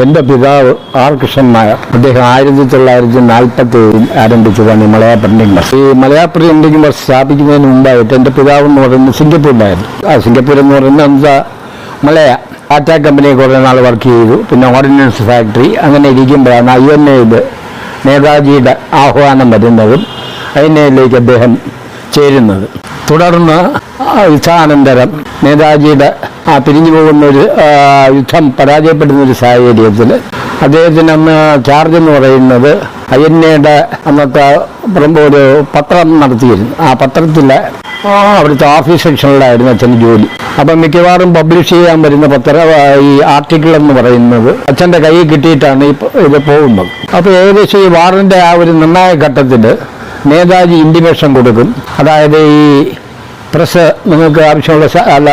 എന്റെ പിതാവ് ആർ കൃഷ്ണൻ നായർ. അദ്ദേഹം ആയിരത്തി തൊള്ളായിരത്തി നാൽപ്പത്തി ഏഴിൽ ആരംഭിച്ചതാണ് ഈ മലയാള പ്രിന്റിംഗ് പ്രസ് ഈ മലയാള പ്രിന്റിംഗ് പ്രസ് സ്ഥാപിക്കുന്നതിന് മുമ്പായിട്ട് എന്റെ പിതാവ് എന്ന് പറയുന്നത് സിംഗപ്പൂരിലായിരുന്നു ആ സിംഗപ്പൂർ എന്ന് പറയുന്നത് എന്താ മലയ ടാറ്റ കമ്പനി കുറേ നാൾ വർക്ക് ചെയ്തു. പിന്നെ ഓർഡിനൻസ് ഫാക്ടറി അങ്ങനെ ഇരിക്കുമ്പോഴാണ് ഐ എൻ എയിൽ നേതാജിയുടെ ആഹ്വാനം വരുന്നതും ഐ എൻ എയിലേക്ക് അദ്ദേഹം ചേരുന്നത്. തുടർന്ന് ഇച്ഛാനന്തരം നേതാജിയുടെ ആ പിരിഞ്ഞു പോകുന്ന ഒരു യുദ്ധം പരാജയപ്പെടുന്ന ഒരു സാഹചര്യത്തിൽ അദ്ദേഹത്തിന് അന്ന് ചാർജ് എന്ന് പറയുന്നത് എയുടെ അന്നത്തെ ഒരു പത്രം നടത്തിയിരുന്നു. ആ പത്രത്തിലെ അവിടുത്തെ ഓഫീസ് സെക്ഷനിലായിരുന്നു അച്ഛന്റെ ജോലി. അപ്പം മിക്കവാറും പബ്ലിഷ് ചെയ്യാൻ വരുന്ന പത്ര ഈ ആർട്ടിക്കിൾ എന്ന് പറയുന്നത് അച്ഛന്റെ കയ്യിൽ കിട്ടിയിട്ടാണ് ഈ ഇത് പോകുന്നത്. അപ്പോൾ ഏകദേശം ഈ വാറിന്റെ ആ ഒരു നിർണായക ഘട്ടത്തിൽ നേതാജി ഇൻഡിമേഷൻ കൊടുക്കും. അതായത് ഈ പ്രസ് നിങ്ങൾക്ക് ആവശ്യമുള്ള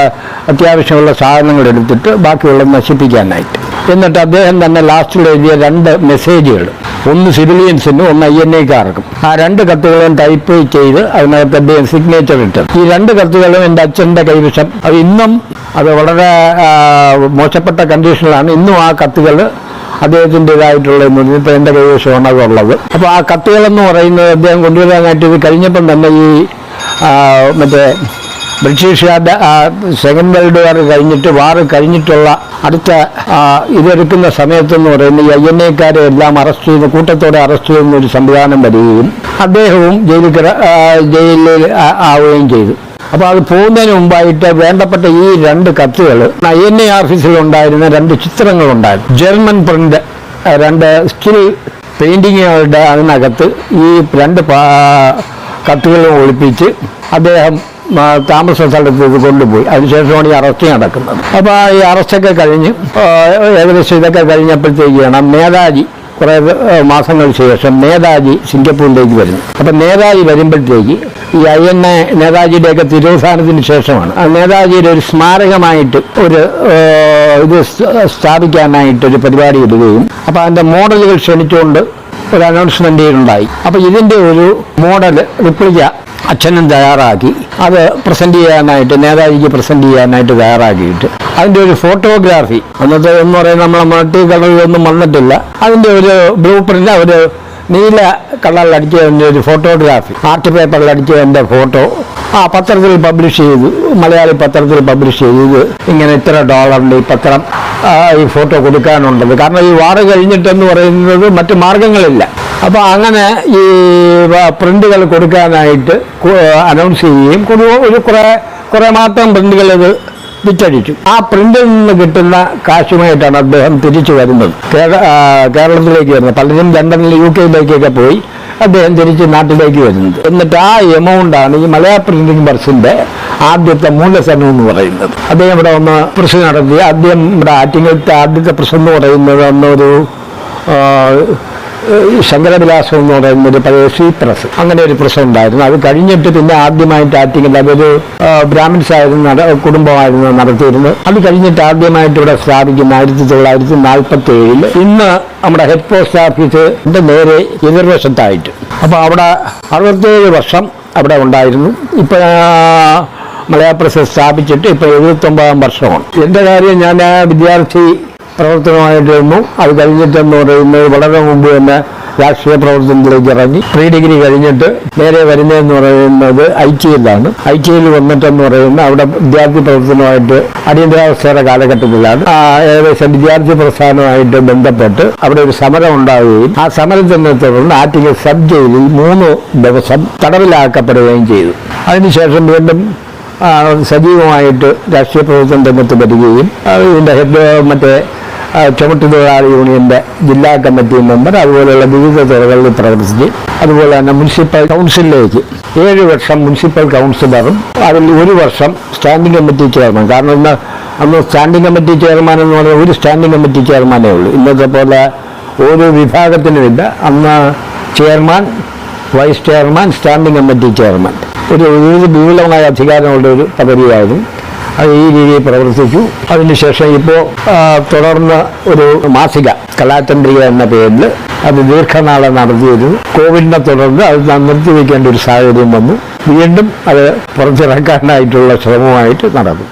അത്യാവശ്യമുള്ള സാധനങ്ങൾ എടുത്തിട്ട് ബാക്കിയുള്ള നശിപ്പിക്കാനായിട്ട്. എന്നിട്ട് അദ്ദേഹം തന്നെ ലാസ്റ്റിൽ എഴുതിയ രണ്ട് മെസ്സേജുകൾ ഒന്ന് സിവിലിയൻസിനും ഒന്ന് ഐ എൻ എക്കാർക്കും ആ രണ്ട് കത്തുകളും ടൈപ്പ് ചെയ്ത് അതിനകത്ത് അദ്ദേഹം സിഗ്നേച്ചർ ഇട്ടത്. ഈ രണ്ട് കത്തുകളും എന്റെ അച്ഛന്റെ കൈവശം. അത് ഇന്നും അത് വളരെ മോശപ്പെട്ട കണ്ടീഷനിലാണ് ഇന്നും ആ കത്തുകൾ അദ്ദേഹത്തിന്റെതായിട്ടുള്ള ഇപ്പം എന്റെ കൈവശമാണ് അതുള്ളത്. അപ്പോൾ ആ കത്തുകളെന്ന് പറയുന്നത് അദ്ദേഹം കൊണ്ടുവരാനായിട്ട് ഇത് കഴിഞ്ഞപ്പം തന്നെ ഈ മറ്റേ ബ്രിട്ടീഷുകാരുടെ സെക്കൻഡ് വേൾഡ് വാർ കഴിഞ്ഞിട്ട് വാർ കഴിഞ്ഞിട്ടുള്ള അടുത്ത ഇതെടുക്കുന്ന സമയത്തെന്ന് പറയുന്നത് ഐ എൻ എക്കാരെ എല്ലാം അറസ്റ്റ് ചെയ്ത് കൂട്ടത്തോടെ അറസ്റ്റ് ചെയ്യുന്ന ഒരു സംവിധാനം വരികയും അദ്ദേഹവും ജയിലിൽ ജയിലിൽ ആവുകയും ചെയ്തു. അപ്പോൾ അത് പോകുന്നതിന് മുമ്പായിട്ട് വേണ്ടപ്പെട്ട ഈ രണ്ട് കത്തുകൾ ഐ എൻ എ ഓഫീസിൽ ഉണ്ടായിരുന്ന രണ്ട് ചിത്രങ്ങളുണ്ടായിരുന്നു. ജർമ്മൻ പ്രിന്റ് രണ്ട് സ്റ്റിൽ പെയിന്റിങ്ങുകളുടെ അതിനകത്ത് ഈ രണ്ട് കത്തുകളും ഒളിപ്പിച്ച് അദ്ദേഹം താമസ സ്ഥലത്ത് കൊണ്ടുപോയി. അതിനുശേഷമാണ് ഈ അറസ്റ്റ് നടക്കുന്നത്. അപ്പോൾ ഈ അറസ്റ്റൊക്കെ കഴിഞ്ഞ് ഏകദേശം ഇതൊക്കെ കഴിഞ്ഞപ്പോഴത്തേക്കാണ് നേതാജി കുറേ മാസങ്ങൾ ശേഷം നേതാജി സിംഗപ്പൂരിലേക്ക് വരുന്നു അപ്പം നേതാജി വരുമ്പോഴത്തേക്ക് ഈ ഐ എൻ എ നേതാജിയുടെയൊക്കെ തിരോധാനത്തിന് ശേഷമാണ്. ആ നേതാജിയുടെ ഒരു സ്മാരകമായിട്ട് ഒരു ഇത് സ്ഥ- സ്ഥാപിക്കാനായിട്ട് ഒരു പരിപാടി ഇടുകയും അപ്പോൾ അതിന്റെ മോഡലുകൾ ക്ഷണിച്ചുകൊണ്ട് ഒരു അനൗൺസ്മെന്റ് ഉണ്ടായി. അപ്പോൾ ഇതിന്റെ ഒരു മോഡൽ റിപ്ലിക്ക അച്ഛനും തയ്യാറാക്കി. അത് പ്രസന്റ് ചെയ്യാനായിട്ട് നേതാജിക്ക് പ്രസന്റ് ചെയ്യാനായിട്ട് തയ്യാറാക്കിയിട്ട്. അതിന്റെ ഒരു ഫോട്ടോഗ്രാഫി അന്നത്തെ എന്ന് പറയുന്നത് നമ്മളെ മൾട്ടി കളറിലൊന്നും വന്നിട്ടില്ല. അതിന്റെ ഒരു ബ്ലൂ പ്രിന്റ് ഒരു നീല കളറിൽ അടിച്ചതിന്റെ ഒരു ഫോട്ടോഗ്രാഫി ആർട്ട് പേപ്പറിൽ അടിച്ചതിന്റെ ഫോട്ടോ ആ പത്രത്തിൽ പബ്ലിഷ് ചെയ്തു മലയാളി പത്രത്തിൽ പബ്ലിഷ് ചെയ്ത് ഇങ്ങനെ ഇത്ര ഡോളറിന്റെ ഈ പത്രം ഈ ഫോട്ടോ കൊടുക്കാനുണ്ടത് കാരണം ഈ വാറ് കഴിഞ്ഞിട്ടെന്ന് പറയുന്നത് മറ്റു മാർഗങ്ങളില്ല അപ്പോൾ അങ്ങനെ ഈ പ്രിന്റുകൾ കൊടുക്കാനായിട്ട് അനൗൺസ് ചെയ്യുകയും ഒരു കുറേ കുറേ മാത്രം പ്രിന്റുകൾ ഇത് വിറ്റഴിച്ചു. ആ പ്രിന്റിൽ നിന്ന് കിട്ടുന്ന കാശുമായിട്ടാണ് അദ്ദേഹം തിരിച്ചു വരുന്നത്. കേരളത്തിലേക്ക് വരുന്നത്. പലരും ലണ്ടനിൽ യു കെയിലേക്കൊക്കെ പോയി അദ്ദേഹം തിരിച്ച് നാട്ടിലേക്ക് വരുന്നത്. എന്നിട്ട് ആ എമൗണ്ടാണ് ഈ മലയാള പ്രിന്റിംഗ് ബർസിന്റെ ആദ്യത്തെ മൂലധനം എന്ന് പറയുന്നത്. അദ്ദേഹം ഇവിടെ ഒന്ന് പ്രസ് നടത്തി. ആദ്യം ഇവിടെ ആറ്റിങ്ങലത്തെ ആദ്യത്തെ പ്രശ്നം എന്ന് പറയുന്നത് അന്നൊരു ശങ്കരവിലാസം എന്ന് പറയുന്ന ഒരു പഴയ സ്വീ പ്രസ് അങ്ങനെ ഒരു പ്രസ് ഉണ്ടായിരുന്നു. അത് കഴിഞ്ഞിട്ട് പിന്നെ ആദ്യമായിട്ട് ആറ്റിങ്ങൽ അതൊരു ബ്രാഹ്മിൻസ് ആയിരുന്നു നട കുടുംബമായിരുന്നു നടത്തിയിരുന്നത്. അത് കഴിഞ്ഞിട്ട് ആദ്യമായിട്ട് ഇവിടെ സ്ഥാപിക്കുന്ന ആയിരത്തി തൊള്ളായിരത്തി നാൽപ്പത്തി ഏഴിൽ ഇന്ന് നമ്മുടെ ഹെഡ് പോസ്റ്റ് ഓഫീസിന്റെ നേരെ എതിർവശത്തായിട്ട്. അപ്പോൾ അവിടെ അറുപത്തേഴ് വർഷം അവിടെ ഉണ്ടായിരുന്നു. ഇപ്പോൾ മലയാള പ്രസ് സ്ഥാപിച്ചിട്ട് ഇപ്പോൾ എഴുപത്തൊമ്പതാം വർഷമാണ്. എന്റെ കാര്യം ഞാൻ വിദ്യാർത്ഥി പ്രവർത്തനമായിട്ടിരുന്നു. അത് കഴിഞ്ഞിട്ടെന്ന് പറയുന്നത് വളരെ മുമ്പ് തന്നെ രാഷ്ട്രീയ പ്രവർത്തനത്തിലേക്ക് ഇറങ്ങി. പ്രീ ഡിഗ്രി കഴിഞ്ഞിട്ട് നേരെ വരുന്നതെന്ന് പറയുന്നത് ഐ ടിയിലാണ് ഐ ടിയിൽ വന്നിട്ടെന്ന് പറയുന്നത് അവിടെ വിദ്യാർത്ഥി പ്രവർത്തനമായിട്ട് അടിയന്തരാവസ്ഥയുടെ കാലഘട്ടത്തിലാണ്. ഏകദേശം വിദ്യാർത്ഥി പ്രസ്ഥാനമായിട്ട് ബന്ധപ്പെട്ട് അവിടെ ഒരു സമരം ഉണ്ടാവുകയും ആ സമരത്തിനെ തുടർന്ന് ആറ്റിങ്ങൽ സബ് ജയിലിൽ മൂന്ന് ദിവസം തടവിലാക്കപ്പെടുകയും ചെയ്തു. അതിനുശേഷം വീണ്ടും സജീവമായിട്ട് രാഷ്ട്രീയ പ്രവർത്തന രംഗത്ത് വരികയും ഇതിന്റെ ഹെഡ് മറ്റേ ചുമട്ടുതൊഴിലാളി യൂണിയന്റെ ജില്ലാ കമ്മിറ്റി മെമ്പർ അതുപോലെയുള്ള വിവിധ തുറകളിൽ പ്രവർത്തിച്ച് അതുപോലെ തന്നെ മുനിസിപ്പൽ കൗൺസിലിലേക്ക് ഏഴ് വർഷം മുനിസിപ്പൽ കൗൺസിലറും അതിൽ ഒരു വർഷം സ്റ്റാൻഡിംഗ് കമ്മിറ്റി ചെയർമാൻ. കാരണം ഇന്ന് അന്ന് സ്റ്റാൻഡിംഗ് കമ്മിറ്റി ചെയർമാൻ എന്ന് പറഞ്ഞാൽ ഒരു സ്റ്റാൻഡിംഗ് കമ്മിറ്റി ചെയർമാനേ ഉള്ളൂ. ഇന്നത്തെ പോലെ ഓരോ വിഭാഗത്തിനുമില്ല അന്ന് chairman vice chairman standing committee chairman. ഒരു വിപുലമായ അധികാരമുള്ള ഒരു പദവിയായിരുന്നു. അത് ഈ രീതിയിൽ പ്രവർത്തിച്ചു. അതിനുശേഷം ഇപ്പോൾ തുടർന്ന് ഒരു മാസിക കലാചന്ദ്രിക എന്ന പേരിൽ അത് ദീർഘനാളെ നടത്തിയിരുന്നു. കോവിഡിനെ തുടർന്ന് അത് നിർത്തിവെക്കേണ്ട ഒരു സാഹചര്യം വന്നു. വീണ്ടും അത് പുറത്തിറക്കാനായിട്ടുള്ള ശ്രമമായിട്ട് നടന്നു.